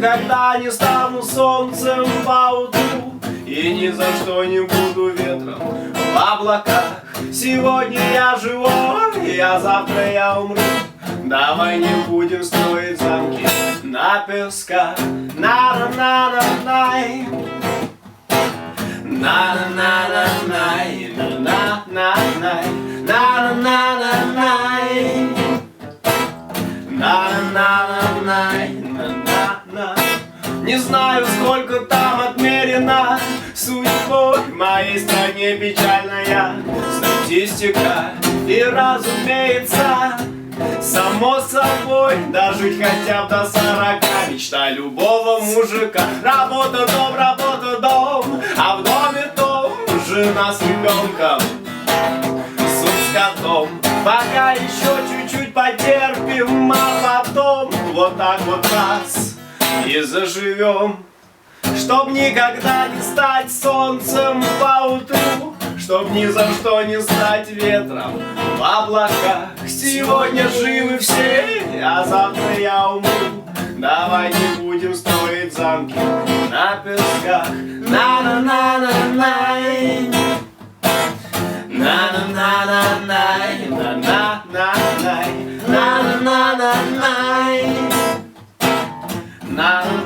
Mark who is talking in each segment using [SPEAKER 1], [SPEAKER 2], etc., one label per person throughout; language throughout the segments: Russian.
[SPEAKER 1] Никогда не стану солнцем по утру И ни за что не буду ветром в облаках. Сегодня я живой, а завтра я умру. Давай не будем строить замки на песках. На на на на Не знаю, сколько там отмерено. Судьбой В моей стране печальная статистика. И разумеется, Само собой, дожить хотя бы до сорока. Мечта любого мужика. Работа, дом, работа, дом. А в доме том жена с ребенком. Суп с котом. Пока еще чуть-чуть потерпим А потом вот так вот раз И заживем Чтоб никогда не стать солнцем по утру Чтоб ни за что не стать ветром в облаках. Сегодня живы все, а завтра я умру. Давай не будем строить замки на песках. На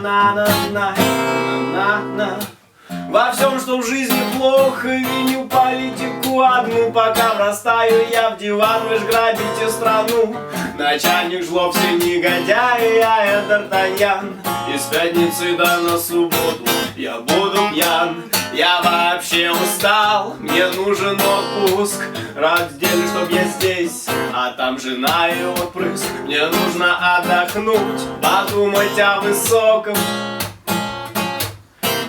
[SPEAKER 1] на на на на на на Во всем, что в жизни плохо, виню политику одну Пока врастаю я в диван, вы ж грабите страну? Начальник жлоб все негодяи, а я Д'Артаньян Из пятницы до на субботу я буду пьян. Я вообще устал, мне нужен отпуск. Рад в чтоб я здесь, а там жена и отпрыск. Мне нужно отдохнуть, подумать о высоком.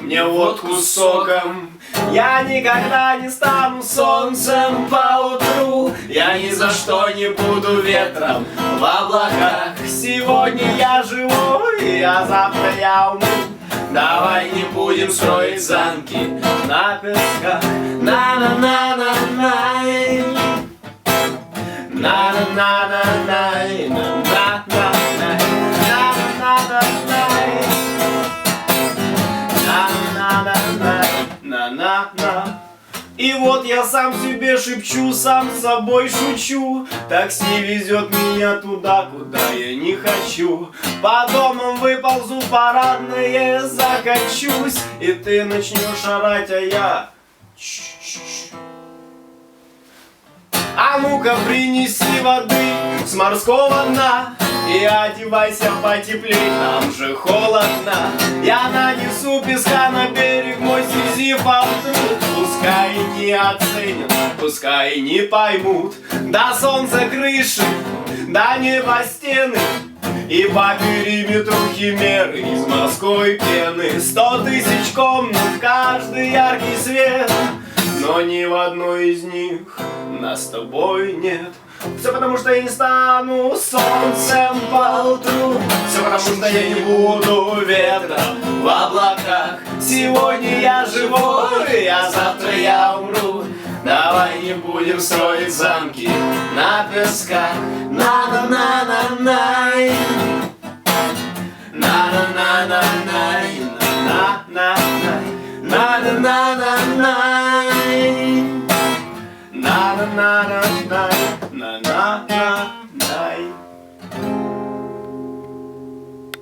[SPEAKER 1] Мне водку соком Я никогда не стану солнцем по утру. Я ни за что не буду ветром. В облаках Сегодня я живой, а завтра я умру. Давай не будем строить замки на песках. На на на на-на-на-на И вот я сам себе шепчу, сам с собой шучу. Такси везет меня туда, куда я не хочу. По домам выползу парадные, закачусь. И ты начнешь орать, а я... А ну-ка принеси воды с морского дна И одевайся потеплей, там же холодно. Я нанесу песка на берег мой сизиф отрут Пускай не оценят, пускай не поймут. До солнца крыши, до неба стены. И по периметру химеры из морской пены. Сто тысяч комнат, каждый яркий свет. Но ни в одной из них нас с тобой нет Все потому, что я не стану солнцем по утру. Все потому, что я не буду ветром в облаках. Сегодня я живой, а завтра я умру. Давай не будем строить замки на песках. На-на-на-на-най. На-на-на-на-най На-на-на-най На-на-на-на-най. На-на-на-на na na.